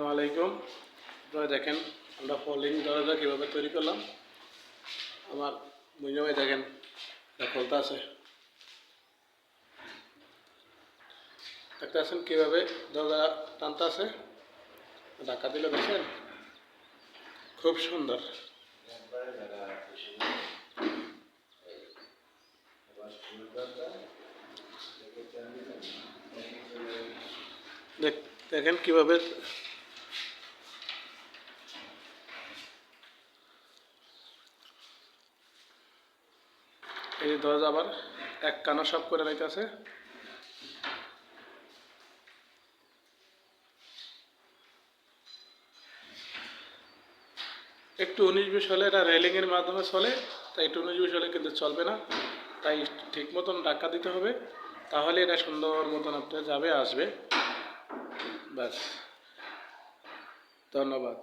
আসসালামু আলাইকুম। আপনারা দেখেন, আমরা ফলিং দরজা কীভাবে তৈরি করলাম। আমার বুঝে দেখেন, এটা আছে। দেখতে আছেন কীভাবে দরজা টানতে আছে? ধাক্কা দিলে দেখেন খুব সুন্দর। দেখ দেখেন কীভাবে এই দরজা আবার এক কানা সব করে রাইতেছে। একটু উনিশ বিশ হলে এটা রেলিংয়ের মাধ্যমে চলে, তাই একটু উনিশ বিশ হলে কিন্তু চলবে না। তাই ঠিক মতন ধাক্কা দিতে হবে, তাহলে এটা সুন্দর মতন আপনার যাবে, আসবে। ব্যাস। ধন্যবাদ।